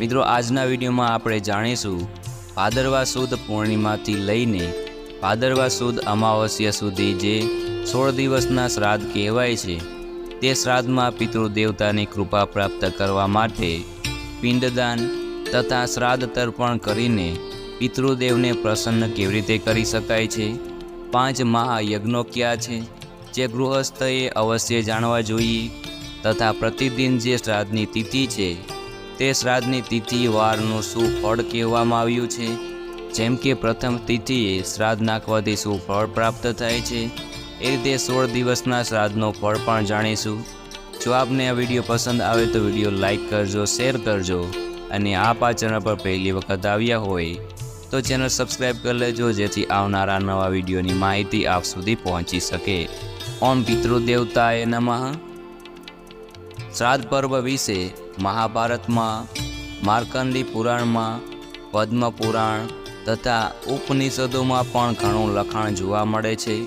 મિત્રો, આજના વિડીયોમાં આપણે જાણીશું ભાદરવા સુદ પૂર્ણિમાથી લઈને ભાદરવા સુદ અમાવસ્યા સુધી જે સોળ દિવસના શ્રાદ્ધ કહેવાય છે, તે શ્રાદ્ધમાં પિતૃદેવતાની કૃપા પ્રાપ્ત કરવા માટે પિંડદાન તથા શ્રાદ્ધ તર્પણ કરીને પિતૃદેવને પ્રસન્ન કેવી રીતે કરી શકાય છે? પાંચ મહાયજ્ઞો કયા છે, જે ગૃહસ્થએ અવશ્ય જાણવા જોઈએ તથા પ્રતિદિન જે શ્રાદ્ધની તિથિ છે તે શ્રાદ્ધની તિથિ વારનું શું ફળ કહેવામાં આવ્યું છે? જેમ કે પ્રથમ તિથિએ શ્રાદ્ધ નાખવાથી શું ફળ પ્રાપ્ત થાય છે? એ રીતે સોળ દિવસના શ્રાદ્ધનો ફળ પણ જાણીશું. જો આપને આ વીડિયો પસંદ આવે તો વીડિયો લાઇક કરજો, શેર કરજો અને આપ આ ચેનલ પર પહેલી વખત આવ્યા હોય તો ચેનલ સબસ્ક્રાઈબ કરી લેજો, જેથી આવનારા નવા વિડીયોની માહિતી આપ સુધી પહોંચી શકે. ઓમ પિતૃદેવતાએ નમઃ. શ્રાદ્ધ પર્વ વિશે મહાભારતમાં, માર્કંડી પુરાણમાં, પદ્મ પુરાણ તથા ઉપનિષદોમાં પણ ઘણું લખાણ જોવા મળે છે.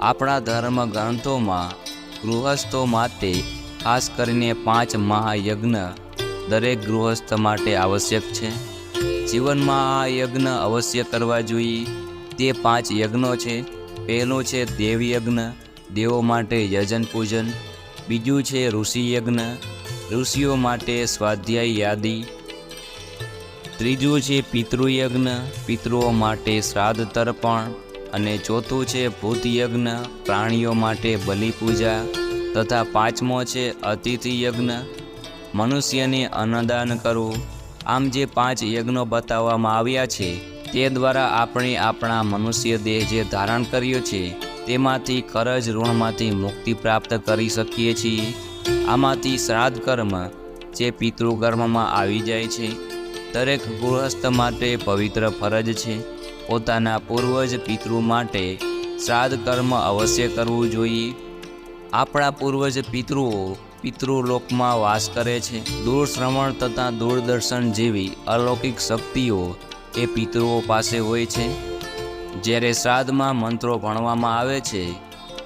આપણા ધર્મ ગ્રંથોમાં ગૃહસ્થો માટે ખાસ કરીને પાંચ મહાયજ્ઞ દરેક ગૃહસ્થ માટે આવશ્યક છે. જીવનમાં આ યજ્ઞ અવશ્ય કરવા જોઈએ. તે પાંચ યજ્ઞો છે. પહેલું છે દેવયજ્ઞ. દેવો માટે યજન પૂજન. બીજું છે ઋષિ યજ્ઞ ઋષિઓ માટે સ્વાધ્યાય યાદી. ત્રીજું છે પિતૃયજ્ઞ. પિતૃઓ માટે શ્રાદ્ધ તર્પણ. અને ચોથું છે ભૂત યજ્ઞ પ્રાણીઓ માટે બલિપૂજા તથા પાંચમો છે અતિથિ યજ્ઞ મનુષ્યને અન્નદાન કરવું. આમ જે પાંચ યજ્ઞો બતાવવામાં આવ્યા છે, તે દ્વારા આપણે આપણા મનુષ્ય દેહ જે ધારણ કર્યો છે તેમાંથી કરજ ઋણમાંથી મુક્તિ પ્રાપ્ત કરી શકીએ છીએ. આમાંથી શ્રાદ્ધ કર્મ જે પિતૃકર્મમાં આવી જાય છે, દરેક ગૃહસ્થ માટે પવિત્ર ફરજ છે. પોતાના પૂર્વજ પિતૃ માટે શ્રાદ્ધ કર્મ અવશ્ય કરવું જોઈએ. આપણા પૂર્વજ પિતૃઓ પિતૃલોકમાં વાસ કરે છે. દૂર શ્રવણ તથા દૂરદર્શન જેવી અલૌકિક શક્તિઓ એ પિતૃઓ પાસે હોય છે. જ્યારે શ્રાદ્ધમાં મંત્રો ભણવામાં આવે છે,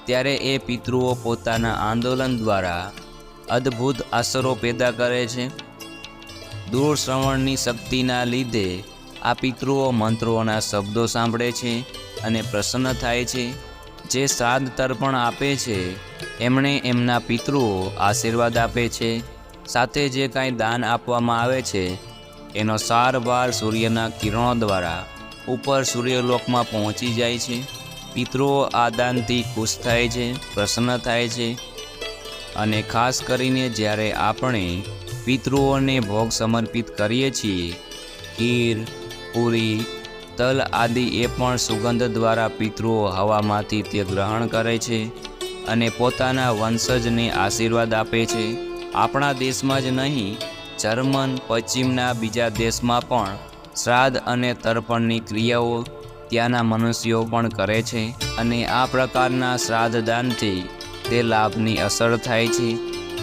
ત્યારે એ પિતૃઓ પોતાના આંદોલન દ્વારા અદ્ભુત અસરો પેદા કરે છે. દૂર શ્રવણની શક્તિના લીધે આ પિતૃઓ મંત્રોના શબ્દો સાંભળે છે અને પ્રસન્ન થાય છે. જે શ્રાદ્ધ તર્પણ આપે છે, એમણે એમના પિતૃઓ આશીર્વાદ આપે છે. સાથે જે કાંઈ દાન આપવામાં આવે છે, એનો સાર ભાર સૂર્યના કિરણો દ્વારા ઉપર સૂર્યલોકમાં પહોંચી જાય છે. પિતૃઓ આ દાનથી ખુશ થાય છે, પ્રસન્ન થાય છે અને ખાસ કરીને જ્યારે આપણે પિતૃઓને ભોગ સમર્પિત કરીએ છીએ, ખીર, પૂરી, તલ આદિ એ પણ સુગંધ દ્વારા પિતૃઓ હવામાંથી તે ગ્રહણ કરે છે અને પોતાના વંશજને આશીર્વાદ આપે છે. આપણા દેશમાં જ નહીં, જર્મન, પશ્ચિમના બીજા દેશમાં પણ શ્રાદ્ધ અને તર્પણની ક્રિયાઓ ત્યાંના મનુષ્યો પણ કરે છે અને આ પ્રકારના શ્રાદ્ધદાનથી તે લાભની અસર થાય છે.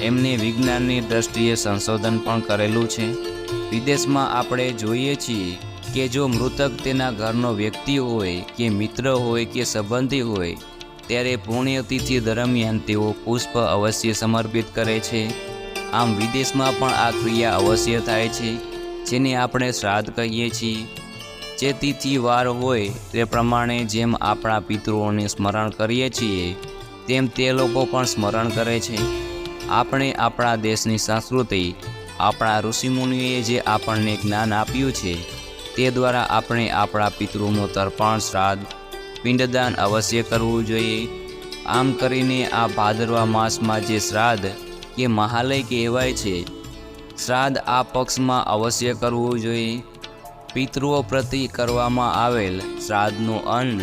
એમને વિજ્ઞાનની દ્રષ્ટિએ સંશોધન પણ કરેલું છે. વિદેશમાં આપણે જોઈએ છીએ કે જો મૃતક તેના ઘરનો વ્યક્તિ હોય કે મિત્ર હોય કે સંબંધી હોય, ત્યારે પુણ્યતિથિ દરમિયાન તેઓ પુષ્પ અવશ્ય સમર્પિત કરે છે. આમ વિદેશમાં પણ આ ક્રિયા અવશ્ય થાય છે. જેને આપણે શ્રાદ્ધ કહીએ છીએ. જે તિથિ વાર હોય તે પ્રમાણે જેમ આપણા પિતૃઓને સ્મરણ કરીએ છીએ, તેમ તે લોકો પણ સ્મરણ કરે છે. આપણે આપણા દેશની સંસ્કૃતિ, આપણા ઋષિમુનિએ જે આપણને જ્ઞાન આપ્યું છે, તે દ્વારા આપણે આપણા પિતૃનું તર્પણ, શ્રાદ્ધ, પિંડદાન અવશ્ય કરવું જોઈએ. આમ કરીને આ ભાદરવા માસમાં જે શ્રાદ્ધ કે મહાલય કહેવાય છે શ્રાદ્ધ આ પક્ષમાં અવશ્ય કરવું જોઈએ. પિતૃઓ પ્રતિ કરવામાં આવેલ શ્રાદ્ધનું અન્ન,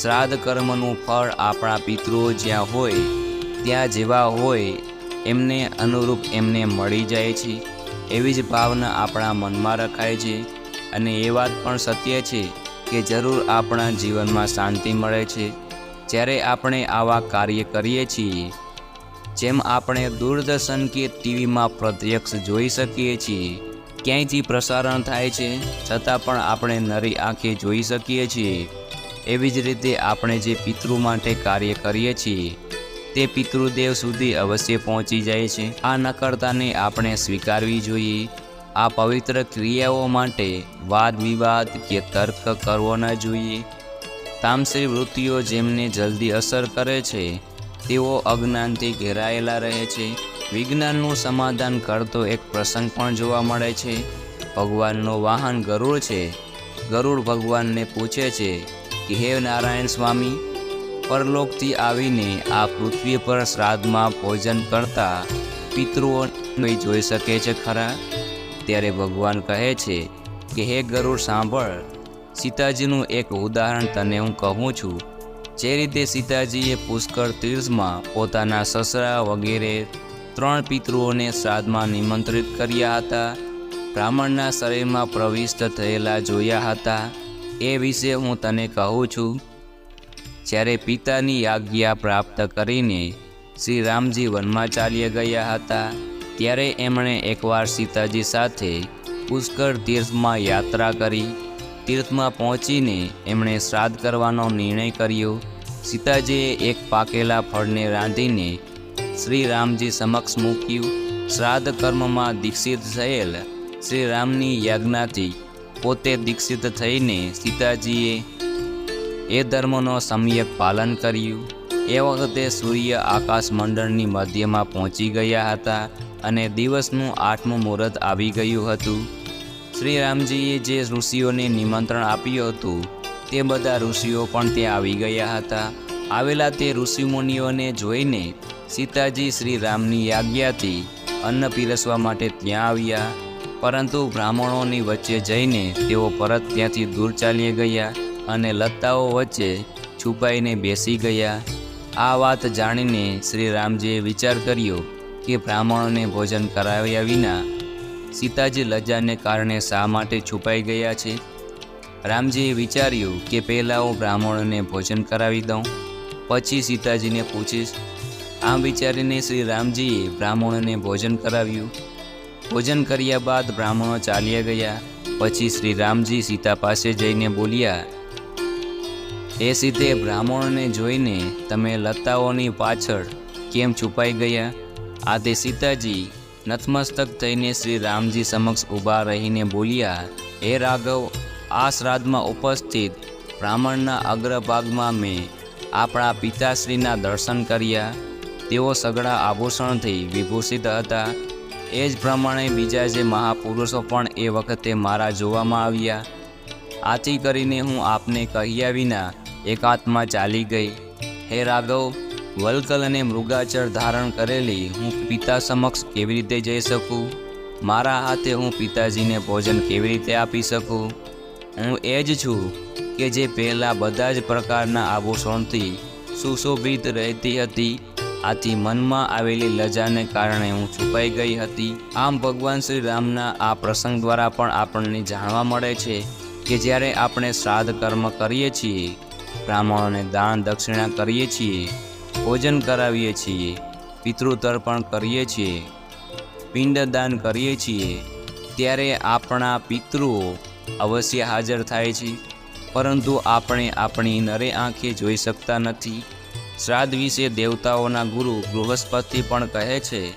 શ્રાદ્ધ કર્મનું ફળ આપણા પિતૃઓ જ્યાં હોય, ત્યાં જેવા હોય, એમને અનુરૂપ એમને મળી જાય છે. એવી જ ભાવના આપણા મનમાં રખાય છે અને એ વાત પણ સત્ય છે કે જરૂર આપણા જીવનમાં શાંતિ મળે છે. જ્યારે આપણે આવા કાર્ય કરીએ છીએ જેમ આપણે દૂરદર્શન કે ટીવીમાં પ્રત્યક્ષ જોઈ શકીએ છીએ, ક્યાંયથી પ્રસારણ થાય છે, છતાં પણ આપણે નરી આંખે જોઈ શકીએ છીએ. એવી જ રીતે આપણે જે પિતૃ માટે કાર્ય કરીએ છીએ, તે પિતૃદેવ સુધી અવશ્ય પહોંચી જાય છે. આ નકળતાને આપણે સ્વીકારવી જોઈએ. આ પવિત્ર ક્રિયાઓ માટે વાદ વિવાદ કે તર્ક કરવો ન જોઈએ. તામસી વૃત્તિઓ જેમને જલ્દી અસર કરે છે તેઓ અજ્ઞાનથી ઘેરાયેલા રહે છે. વિજ્ઞાનનું સમાધાન કરતો એક પ્રસંગ પણ જોવા મળે છે. ભગવાનનો વાહન ગરુડ છે. ગરુડ ભગવાનને પૂછે છે કે, હે નારાયણ સ્વામી, પરલોકથી આવીને આ પૃથ્વી પર શ્રાદ્ધમાં ભોજન કરતા પિતૃઓ નહીં જોઈ શકે છે ખરા? ત્યારે ભગવાન કહે છે કે, હે ગરુડ, સાંભળ. સીતાજીનું એક ઉદાહરણ તને હું કહું છું. જે રીતે સીતાજીએ પુષ્કળ તીર્થમાં પોતાના સસરા વગેરે ત્રણ પિતૃઓને શ્રાદ્ધમાં નિમંત્રિત કર્યા હતા, બ્રાહ્મણના શરીરમાં પ્રવિષ્ટ થયેલા જોયા હતા. એ વિશે હું તને કહું છું. જ્યારે પિતાની આજ્ઞા પ્રાપ્ત કરીને શ્રી રામજી વનમાં ચાલ્યા ગયા હતા, ત્યારે એમણે એકવાર સીતાજી સાથે પુષ્કળ તીર્થમાં યાત્રા કરી. તીર્થમાં પહોંચીને એમણે શ્રાદ્ધ કરવાનો નિર્ણય કર્યો. સીતાજીએ એક પાકેલા ફળને રાંધીને શ્રી રામજી સમક્ષ મૂક્યું. શ્રાદ્ધ કર્મમાં દીક્ષિત થયેલ શ્રી રામની યાજ્ઞાથી પોતે દીક્ષિત થઈને સીતાજીએ એ ધર્મનો સમ્યક પાલન કર્યું. એ વખતે સૂર્ય આકાશ મંડળની મધ્યમાં પહોંચી ગયા હતા અને દિવસનું આઠમું મુહૂર્ત આવી ગયું હતું. શ્રી રામજીએ જે ઋષિઓને નિમંત્રણ આપ્યું હતું, તે બધા ઋષિઓ પણ ત્યાં આવી ગયા હતા. આવેલા તે ઋષિમુનિઓને જોઈને સીતાજી શ્રી રામની આજ્ઞાથી અન્ન પીરસવા માટે ત્યાં આવ્યા. પરંતુ બ્રાહ્મણોની વચ્ચે જઈને તેઓ પરત ત્યાંથી દૂર ચાલી ગયા અને લતાઓ વચ્ચે છુપાઈને બેસી ગયા. આ વાત જાણીને શ્રી રામજીએ વિચાર કર્યો કે બ્રાહ્મણોને ભોજન કરાવ્યા વિના સીતાજી લજ્જાને કારણે શા માટે છુપાઈ ગયા છે? રામજીએ વિચાર્યું કે પહેલાં હું બ્રાહ્મણોને ભોજન કરાવી દઉં, પછી સીતાજીને પૂછીશ. આમ વિચારીને શ્રી રામજીએ બ્રાહ્મણોને ભોજન કરાવ્યું. ભોજન કર્યા બાદ બ્રાહ્મણો ચાલ્યા ગયા. પછી શ્રી રામજી સીતા પાસે જઈને બોલ્યા એ સીધે બ્રાહ્મણોને જોઈને તમે લતાઓની પાછળ કેમ છુપાઈ ગયા? આ તે સીતાજી નતમસ્તક થઈને શ્રી રામજી સમક્ષ ઊભા રહીને બોલ્યા, હે રાઘવ, આ શ્રાદ્ધમાં ઉપસ્થિત બ્રાહ્મણના અગ્રભાગમાં મેં આપણા પિતાશ્રીના દર્શન કર્યા. તેઓ સઘળા આભૂષણથી વિભૂષિત હતા. એ જ પ્રમાણે બીજા જે મહાપુરુષો પણ એ વખતે મારા જોવામાં આવ્યા. આથી કરીને હું આપને કહ્યા વિના એકાત્મા ચાલી ગઈ. હે રાઘવ વલ્કલ અને મૃગાચર ધારણ કરેલી હું પિતા સમક્ષ કેવી રીતે જઈ શકું? મારા હાથે હું પિતાજીને ભોજન કેવી રીતે આપી શકું? હું એ જ છું કે જે પહેલાં બધા જ પ્રકારના આભૂષણથી સુશોભિત રહેતી હતી, આથી મનમાં આવેલી લજાને કારણે હું છુપાઈ ગઈ હતી. આમ ભગવાન શ્રી રામના આ પ્રસંગ દ્વારા પણ આપણને જાણવા મળે છે કે જ્યારે આપણે શ્રાદ્ધ કર્મ કરીએ છીએ, બ્રાહ્મણોને દાન દક્ષિણા કરીએ છીએ ભોજન કરાવીએ છીએ, પિતૃતર્પણ કરીએ છીએ, પિંડદાન કરીએ છીએ, ત્યારે આપણા પિતૃઓ અવશ્ય હાજર થાય છે. પરંતુ આપણે આપણી નરે આંખે જોઈ શકતા નથી. શ્રાદ્ધ વિશે દેવતાઓના ગુરુ બૃહસ્પતિ પણ કહે છે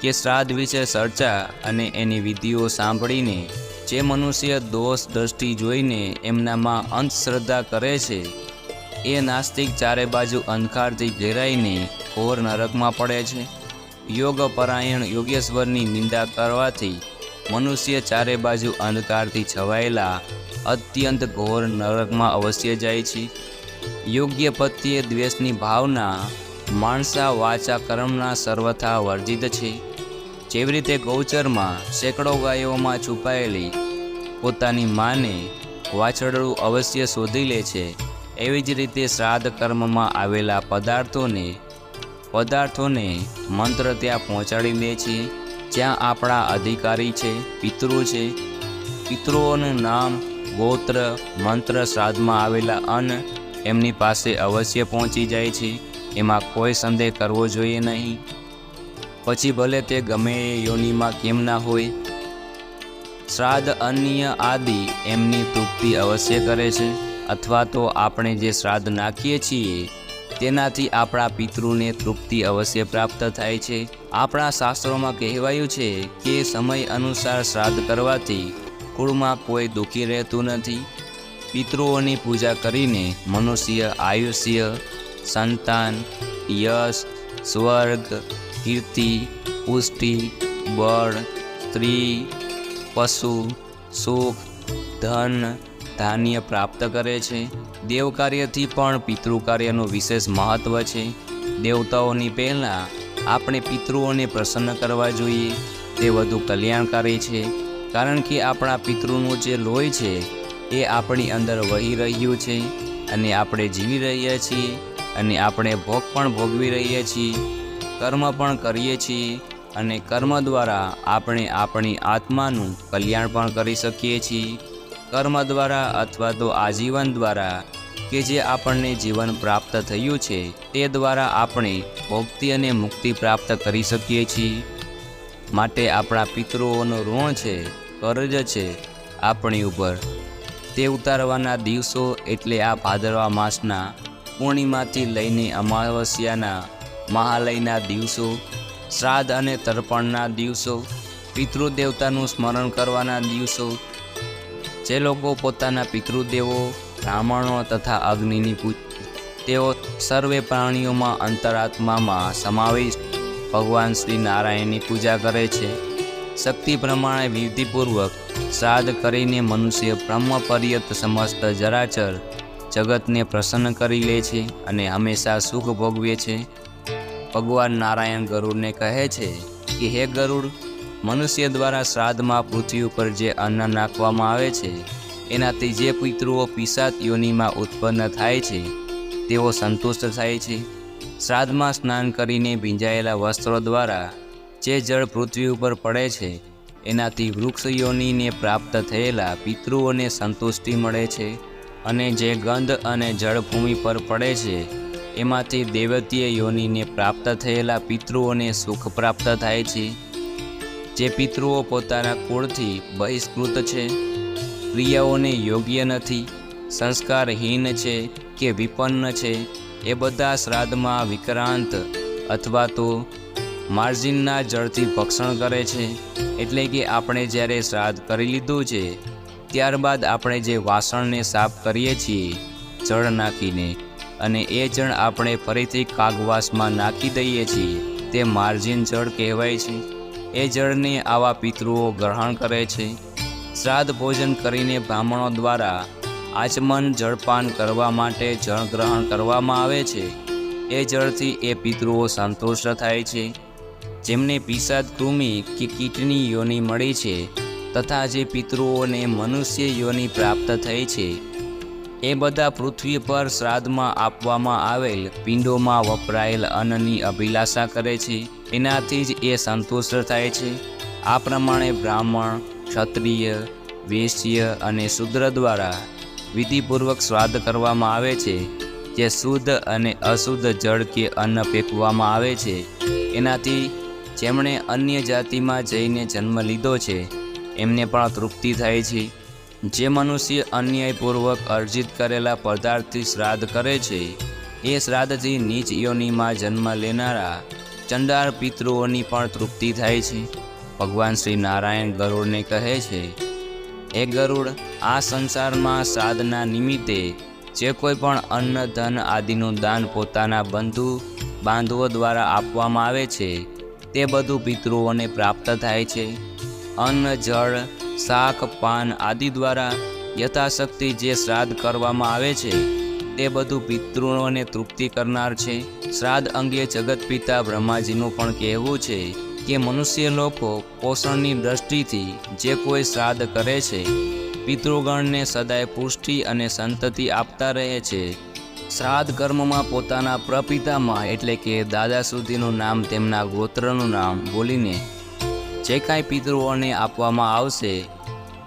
કે શ્રાદ્ધ વિશે ચર્ચા અને એની વિધિઓ સાંભળીને જે મનુષ્ય દોષ દ્રષ્ટિ જોઈને એમનામાં અંધશ્રદ્ધા કરે છે એ નાસ્તિક ચારે બાજુ અંધકારથી ઘેરાઈને ઘોર નરકમાં પડે છે. યોગ પરાયણ યોગેશ્વરની નિંદા કરવાથી મનુષ્ય ચારે બાજુ અંધકારથી છવાયેલા અત્યંત ઘોર નરકમાં અવશ્ય જાય છે. યોગ્ય પ્રત્યે દ્વેષની ભાવના માણસા વાચા કર્મના સર્વથા વર્જિત છે. જેવી રીતે ગૌચરમાં સેંકડો ગાયોમાં છુપાયેલી પોતાની માને વાછરડું અવશ્ય શોધી લે છે. એવી જ રીતે શ્રાદ્ધ કર્મમાં આવેલા પદાર્થોને પદાર્થોને મંત્ર ત્યાં પહોંચાડી દે છે. જ્યાં આપણા અધિકારી છે, પિતૃ છે. પિતૃઓનું નામ ગોત્ર, મંત્ર શ્રાદ્ધમાં આવેલા અન્ન એમની પાસે અવશ્ય પહોંચી જાય છે. એમાં કોઈ સંદેહ કરવો જોઈએ નહીં. પછી ભલે તે ગમે યોનિમાં કેમ ના હોય. શ્રાદ્ધ અન્ય આદિ એમની તૃપ્તિ અવશ્ય કરે છે. અથવા તો આપણે જે શ્રાદ્ધ નાખીએ છીએ, તેનાથી આપણા પિતૃને તૃપ્તિ અવશ્ય પ્રાપ્ત થાય છે. આપણા શાસ્ત્રોમાં કહેવાયું છે કે સમય અનુસાર શ્રાદ્ધ કરવાથી કુળમાં કોઈ દુઃખી રહેતું નથી. પિતૃઓની પૂજા કરીને મનુષ્ય આયુષ્ય, સંતાન, યશ, સ્વર્ગ, કીર્તિ, પુષ્ટિ, બળ, સ્ત્રી, પશુ, સુખ, ધન ધાન્ય પ્રાપ્ત કરે છે. દેવ કાર્યથી પણ પિતૃ કાર્યનું વિશેષ મહત્ત્વ છે. દેવતાઓની પહેલાં આપણે પિતૃઓને પ્રસન્ન કરવા જોઈએ. તે વધુ કલ્યાણકારી છે. કારણ કે આપણા પિતૃનું જે લોહી છે, એ આપણી અંદર વહી રહ્યું છે અને આપણે જીવી રહ્યા છીએ અને આપણે ભોગ પણ ભોગવી રહ્યા છીએ. કર્મ પણ કરીએ છીએ અને કર્મ દ્વારા આપણે આપણી આત્માનું કલ્યાણ પણ કરી શકીએ છીએ. કર્મ દ્વારા અથવા તો આજીવન દ્વારા કે જે આપણને જીવન પ્રાપ્ત થયું છે, તે દ્વારા આપણે ભોક્તિ અને મુક્તિ પ્રાપ્ત કરી શકીએ છીએ. માટે આપણા પિતૃઓનો ઋણ છે, કરજ છે, આપણી ઉપર. તે ઉતારવાના દિવસો એટલે આ ભાદરવા માસના પૂર્ણિમાથી લઈને અમાવસ્યાના મહાલયના દિવસો, શ્રાદ્ધ અને તર્પણના દિવસો, પિતૃદેવતાનું સ્મરણ કરવાના દિવસો જે લોકો પોતાના પિતૃદેવો, બ્રાહ્મણો તથા અગ્નિની પૂજ, તેઓ સર્વે પ્રાણીઓમાં અંતરાત્મામાં સમાવેશ ભગવાન શ્રી નારાયણની પૂજા કરે છે. શક્તિ પ્રમાણે વિધિપૂર્વક શ્રાદ્ધ કરીને મનુષ્ય બ્રહ્મ પર્યત સમસ્ત જરાચર જગતને પ્રસન્ન કરી લે છે અને હંમેશા સુખ ભોગવે છે. ભગવાન નારાયણ ગરુડને કહે છે કે, હે ગરુડ મનુષ્ય દ્વારા શ્રાદ્ધમાં પૃથ્વી ઉપર જે અન્ન નાખવામાં આવે છે, એનાથી જે પિતૃઓ પિશાત યોનિમાં ઉત્પન્ન થાય છે, તેઓ સંતુષ્ટ થાય છે. શ્રાદ્ધમાં સ્નાન કરીને ભીંજાયેલા વસ્ત્રો દ્વારા જે જળ પૃથ્વી ઉપર પડે છે, એનાથી વૃક્ષ યોનિને પ્રાપ્ત થયેલા પિતૃઓને સંતુષ્ટિ મળે છે અને જે ગંધ અને જળભૂમિ પર પડે છે, એમાંથી દેવતીય યોનિને પ્રાપ્ત થયેલા પિતૃઓને સુખ પ્રાપ્ત થાય છે. જે પિતૃઓ પોતાના કુળથી બહિષ્કૃત છે, ક્રિયાઓને યોગ્ય નથી, સંસ્કારહીન છે કે વિપન્ન છે, એ બધા શ્રાદ્ધમાં વિક્રાંત અથવા તો માર્જિનના જળથી ભક્ષણ કરે છે, એટલે કે આપણે જ્યારે શ્રાદ્ધ કરી લીધું છે, ત્યારબાદ આપણે જે વાસણને સાફ કરીએ છીએ, જળ નાખીને અને એ જળ આપણે ફરીથી કાગવાસમાં નાખી દઈએ છીએ, તે માર્જિન જળ કહેવાય છે. એ જળને આવા પિતૃઓ ગ્રહણ કરે છે. શ્રાદ્ધ ભોજન કરીને બ્રાહ્મણો દ્વારા આચમન જળપાન કરવા માટે જળ ગ્રહણ કરવામાં આવે છે. એ જળથી એ પિતૃઓ સંતુષ્ટ થાય છે. જેમને પિસાદ કૃમિ કે કીટની યોની મળી છે તથા જે પિતૃઓને મનુષ્ય યોની પ્રાપ્ત થઈ છે એ બધા પૃથ્વી પર શ્રાદ્ધમાં આપવામાં આવેલ પિંડોમાં વપરાયેલ અન્નની અભિલાષા કરે છે. એનાથી જ એ સંતુષ્ટ થાય છે. આ પ્રમાણે બ્રાહ્મણ, ક્ષત્રિય, વૈશ્ય અને શૂદ્ર દ્વારા વિધિપૂર્વક શ્રાદ્ધ કરવામાં આવે છે, જે શુદ્ધ અને અશુદ્ધ જળ કે અન્ન ફેંકવામાં આવે છે. એનાથી જેમણે અન્ય જાતિમાં જઈને જન્મ લીધો છે, એમને પણ તૃપ્તિ થાય છે. જે મનુષ્ય અન્યાયપૂર્વક અર્જિત કરેલા પદાર્થથી શ્રાદ્ધ કરે છે, એ શ્રાદ્ધથી નીચ યોનિમાં જન્મ લેનારા ચંડાળ પિતૃઓની પણ તૃપ્તિ થાય છે. ભગવાન શ્રી નારાયણ ગરુડને કહે છે એ ગરુડ, આ સંસારમાં શ્રાદ્ધના નિમિત્તે જે કોઈ પણ અન્ન, ધન આદિનું દાન પોતાના બંધુ બાંધવો દ્વારા આપવામાં આવે છે, તે બધું પિતૃઓને પ્રાપ્ત થાય છે. અન્ન, જળ શાક, પાન આદિ દ્વારા યથાશક્તિ જે શ્રાદ્ધ કરવામાં આવે છે, તે બધું પિતૃઓને તૃપ્તિ કરનાર છે. શ્રાદ્ધ અંગે જગત પિતા બ્રહ્માજીનું પણ કહેવું છે કે મનુષ્ય લોકો પોષણની દ્રષ્ટિથી જે કોઈ શ્રાદ્ધ કરે છે, પિતૃગણને સદાય પુષ્ટિ અને સંતતિ આપતા રહે છે. શ્રાદ્ધ કર્મમાં પોતાના પ્રપિતામાં એટલે કે દાદા સુધીનું નામ તેમના ગોત્રનું નામ બોલીને જે કાંઈ પિતૃઓને આપવામાં આવશે,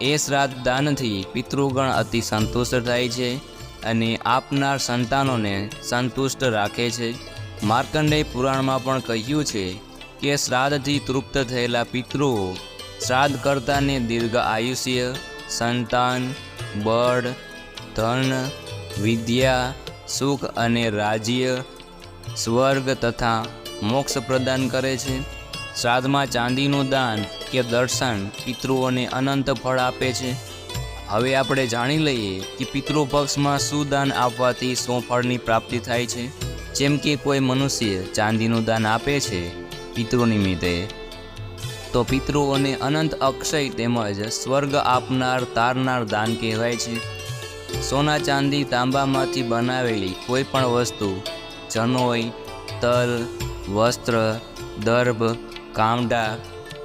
એ શ્રાદ્ધ દાનથી પિતૃગણ અતિ સંતુષ્ટ થાય છે અને આપનાર સંતાનોને સંતુષ્ટ રાખે છે. માર્કંડેય પુરાણમાં પણ કહ્યું છે કે શ્રાદ્ધથી તૃપ્ત થયેલા પિતૃઓ શ્રાદ્ધ કરતાને દીર્ઘ આયુષ્ય, સંતાન, બળ, ધન, વિદ્યા, સુખ અને રાજ્ય, સ્વર્ગ તથા મોક્ષ પ્રદાન કરે છે. શ્રાદ્ધમાં ચાંદીનું દાન કે દર્શન પિતૃઓને અનંત ફળ આપે છે. હવે આપણે જાણી લઈએ કે પિતૃપક્ષમાં શું દાન આપવાથી શું ફળની પ્રાપ્તિ થાય છે. જેમ કે કોઈ મનુષ્ય ચાંદીનું દાન આપે છે પિતૃ નિમિત્તે, તો પિતૃઓને અનંત અક્ષય તેમજ સ્વર્ગ આપનાર તારનાર દાન કહેવાય છે. સોના ચાંદી તાંબામાંથી બનાવેલી કોઈ પણ વસ્તુ, જનોઈ, તલ, વસ્ત્ર, દર્ભ કામડા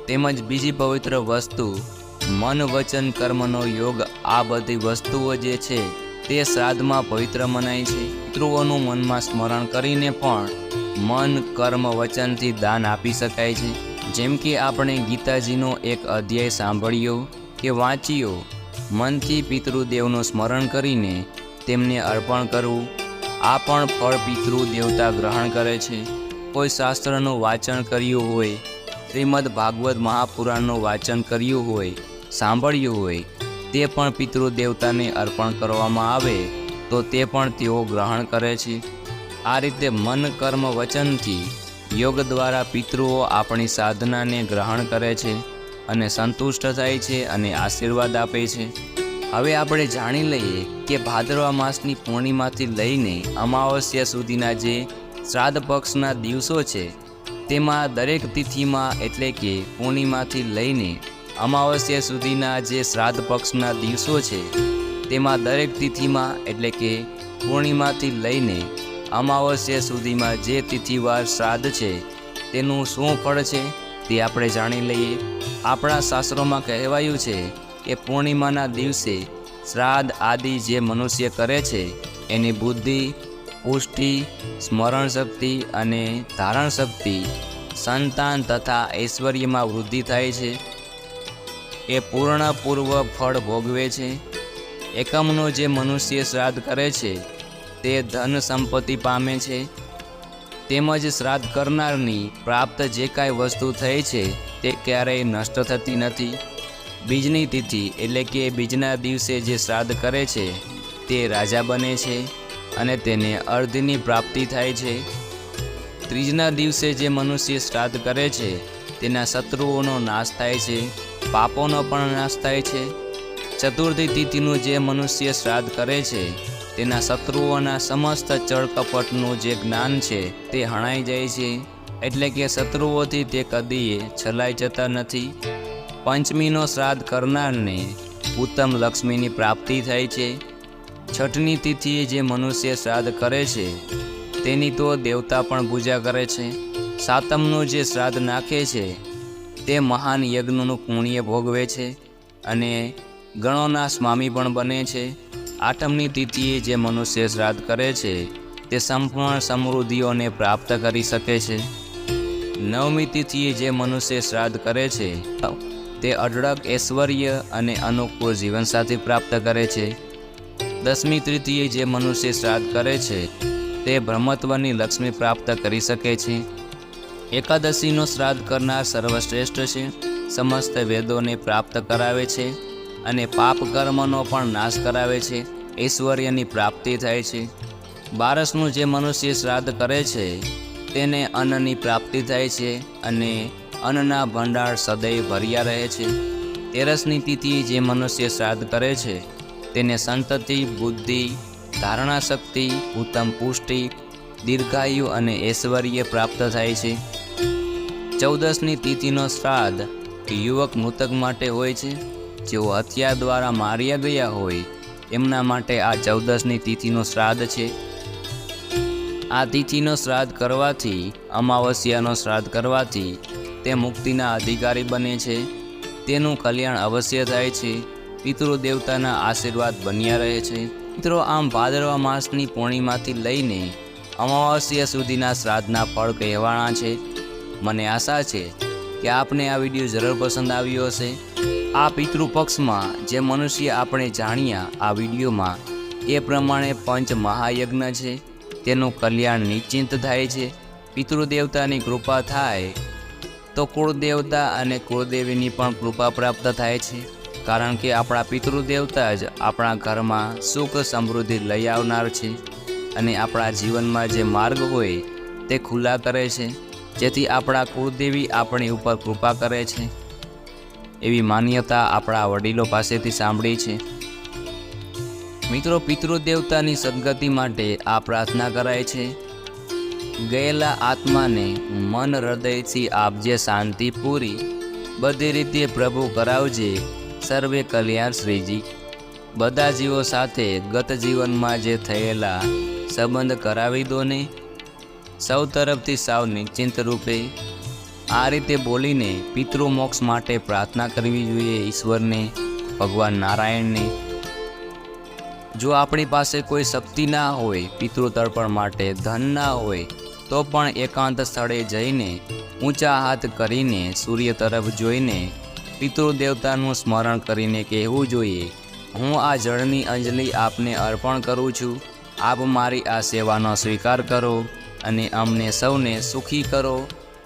તેમજ બીજી પવિત્ર વસ્તુ, મન વચન કર્મનો યોગ, આ બધી વસ્તુઓ જે છે તે શ્રાદ્ધમાં પવિત્ર મનાય છે. પિતૃઓનું મનમાં સ્મરણ કરીને પણ મન, કર્મ, વચનથી દાન આપી શકાય છે. જેમ કે આપણે ગીતાજીનો એક અધ્યાય સાંભળ્યો કે વાંચ્યો મનથી પિતૃદેવનું સ્મરણ કરીને તેમને અર્પણ કરવું. આ પણ ફળ પિતૃ દેવતા ગ્રહણ કરે છે. કોઈ શાસ્ત્રનું વાંચન કર્યું હોય શ્રીમદ ભાગવત મહાપુરાણનું વાંચન કર્યું હોય, સાંભળ્યું હોય, તે પણ પિતૃ દેવતાને અર્પણ કરવામાં આવે, તો તે પણ તેઓ ગ્રહણ કરે છે. આ રીતે મન કર્મ વચનથી યોગ દ્વારા પિતૃઓ આપણી સાધનાને ગ્રહણ કરે છે અને સંતુષ્ટ થાય છે અને આશીર્વાદ આપે છે. હવે આપણે જાણી લઈએ કે ભાદરવા માસની પૂર્ણિમાથી લઈને અમાવસ્યા સુધીના જે શ્રાદ્ધ પક્ષના દિવસો છે તેમાં દરેક તિથિમાં એટલે કે પૂર્ણિમાથી લઈને અમાવસ્યા સુધીના જે શ્રાદ્ધ પક્ષના દિવસો છે, તેમાં દરેક તિથિમાં એટલે કે પૂર્ણિમાથી લઈને અમાવસ્યા સુધીમાં જે તિથિવાર શ્રાદ્ધ છે, તેનું શું ફળ છે તે આપણે જાણી લઈએ. આપણા શાસ્ત્રોમાં કહેવાયું છે કે પૂર્ણિમાના દિવસે શ્રાદ્ધ આદિ જે મનુષ્ય કરે છે, એની બુદ્ધિ પુષ્ટિ સ્મરણ શક્તિ અને ધારણ શક્તિ સંતાન તથા ઐશ્વર્યમાં વૃદ્ધિ થાય છે. એ પૂર્ણ પૂર્વ ફળ ભોગવે છે. એકમનો જે મનુષ્ય શ્રાદ્ધ કરે છે, તે ધન સંપત્તિ પામે છે. તેમજ શ્રાદ્ધ કરનારની પ્રાપ્ત જે કાંઈ વસ્તુ થઈ છે, તે ક્યારેય નષ્ટ થતી નથી. બીજની તિથિ એટલે કે બીજના દિવસે જે શ્રાદ્ધ કરે છે, તે રાજા બને છે. અને તેને અર્ધની પ્રાપ્તિ થાય છે. ત્રીજના દિવસે જે મનુષ્ય શ્રાદ્ધ કરે છે, તેના શત્રુઓનો નાશ થાય છે, પાપોનો પણ નાશ થાય છે. ચતુર્થી તિથિનું જે મનુષ્ય શ્રાદ્ધ કરે છે, તેના શત્રુઓના સમસ્ત ચળકપટનું જે જ્ઞાન છે, તે હણાઈ જાય છે. એટલે કે શત્રુઓથી તે કદીએ છલાઈ જતા નથી. પંચમીનો શ્રાદ્ધ કરનારને ઉત્તમ લક્ષ્મીની પ્રાપ્તિ થાય છે. છઠની તિથિએ જે મનુષ્ય શ્રાદ્ધ કરે છે, તેની તો દેવતા પણ પૂજા કરે છે. સાતમનું જે શ્રાદ્ધ નાખે છે, તે મહાન યજ્ઞનું પુણ્ય ભોગવે છે અને ગણોના સ્વામી પણ બને છે. આઠમની તિથિએ જે મનુષ્ય શ્રાદ્ધ કરે છે, તે સંપૂર્ણ સમૃદ્ધિઓને પ્રાપ્ત કરી શકે છે. નવમી તિથિએ જે મનુષ્ય શ્રાદ્ધ કરે છે, તે અઢળક ઐશ્વર્ય અને અનુકૂળ જીવનસાથી પ્રાપ્ત કરે છે. દસમી તિથિએ જે મનુષ્ય શ્રાદ્ધ કરે છે, તે બ્રહ્મત્વની લક્ષ્મી પ્રાપ્ત કરી શકે છે. એકાદશીનો શ્રાદ્ધ કરનાર સર્વશ્રેષ્ઠ છે, સમસ્ત વેદોને પ્રાપ્ત કરાવે છે અને પાપ કર્મનો પણ નાશ કરાવે છે, ઐશ્વર્યની પ્રાપ્તિ થાય છે. બારસનું જે મનુષ્ય શ્રાદ્ધ કરે છે, તેને અન્નની પ્રાપ્તિ થાય છે અને અન્નના ભંડાર સદૈવ ભર્યા રહે છે. તેરસની તિથિ જે મનુષ્ય શ્રાદ્ધ કરે છે તેને સંતતિ, બુદ્ધિ ધારણા શક્તિ ઉત્તમ પુષ્ટિ, દીર્ઘાયુ અને ઐશ્વર્ય પ્રાપ્ત થાય છે. ચૌદસની તિથિનો શ્રાદ્ધ યુવક મૃતક માટે હોય છે. જેઓ હત્યા દ્વારા માર્યા ગયા હોય, એમના માટે આ ચૌદસની તિથિનો શ્રાદ્ધ છે. આ તિથિનો શ્રાદ્ધ કરવાથી, અમાવસ્યાનો શ્રાદ્ધ કરવાથી તે મુક્તિના અધિકારી બને છે. તેનું કલ્યાણ અવશ્ય થાય છે. પિતૃ દેવતાના આશીર્વાદ બન્યા રહે છે. મિત્રો, આમ ભાદરવા માસની પૂર્ણિમાથી લઈને અમાવાસ્ય સુધીના શ્રાદ્ધના ફળ કહેવાના છે. મને આશા છે કે આપને આ વીડિયો જરૂર પસંદ આવ્યો હશે. આ પિતૃપક્ષમાં જે મનુષ્ય આપણે જાણ્યા આ વિડીયોમાં એ પ્રમાણે પંચ મહાયજ્ઞ છે. તેનું કલ્યાણ નિશ્ચિંત થાય છે. પિતૃદેવતાની કૃપા થાય તો કુળદેવતા અને કુળદેવીની પણ કૃપા પ્રાપ્ત થાય છે. કારણ કે આપણા પિતૃદેવતા જ આપણા ઘરમાં સુખ સમૃદ્ધિ લઈ આવનાર છે અને આપણા જીવનમાં જે માર્ગ હોય તે ખુલ્લા કરે છે, જેથી આપણા કુળદેવી આપણી ઉપર કૃપા કરે છે. એવી માન્યતા આપણા વડીલો પાસેથી સાંભળી છે. મિત્રો, પિતૃદેવતાની સદગતિ માટે આ પ્રાર્થના કરાય છે. ગયેલા આત્માને મન હૃદયથી આપજે શાંતિ પૂરી. બધી રીતે પ્રભુ કરાવજે. સર્વે કલ્યાણ શ્રીજી. બધા જીવો સાથે ગત જીવનમાં જે થયેલા સંબંધ કરાવી દો ને. સૌ તરફથી સાવ નિશ્ચિંત રૂપે આ રીતે બોલીને પિતૃમોક્ષ માટે પ્રાર્થના કરવી જોઈએ ઈશ્વરને, ભગવાન નારાયણને. જો આપણી પાસે કોઈ શક્તિ ના હોય પિતૃ તર્પણ માટે ધન ના હોય, તો પણ એકાંત સ્થળે જઈને ઊંચા હાથ કરીને સૂર્ય તરફ જોઈને પિતૃદેવતાનું સ્મરણ કરીને કહેવું જોઈએ, હું આ જળની અંજલિ આપને અર્પણ કરું છું. આપ મારી આ સેવાનો સ્વીકાર કરો અને અમને સૌને સુખી કરો.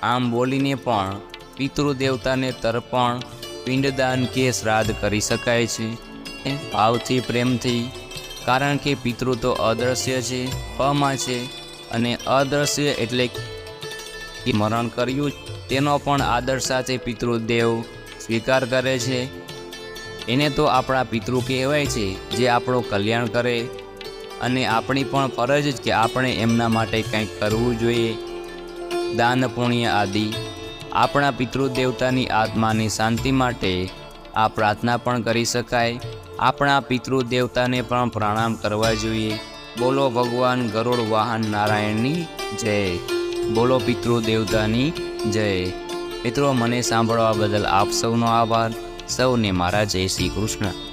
આમ બોલીને પણ પિતૃદેવતાને તર્પણ, પિંડદાન કે શ્રાદ્ધ કરી શકાય છે. ભાવથી પ્રેમથી, કારણ કે પિતૃ તો અદૃશ્ય છે પમાં છે અને અદૃશ્ય એટલે મરણ કર્યું. તેનો પણ આદર સાથે પિતૃદેવ સ્વીકાર કરે છે? એને તો આપણા પિતૃ કહેવાય છે જે આપણું કલ્યાણ કરે અને આપણી પણ ફરજ જ કે આપણે એમના માટે કંઈક કરવું જોઈએ. દાન પુણ્ય આદિ. આપણા પિતૃદેવતાની આત્માની શાંતિ માટે આ પ્રાર્થના પણ કરી શકાય. આપણા પિતૃદેવતાને પણ પ્રણામ કરવા જોઈએ. બોલો ભગવાન ગરુડ વાહન નારાયણની જય. બોલો પિતૃદેવતાની જય. મિત્રો મને સાંભળવા બદલ આપ સૌનો આભાર. સૌને મારા જય શ્રી કૃષ્ણ.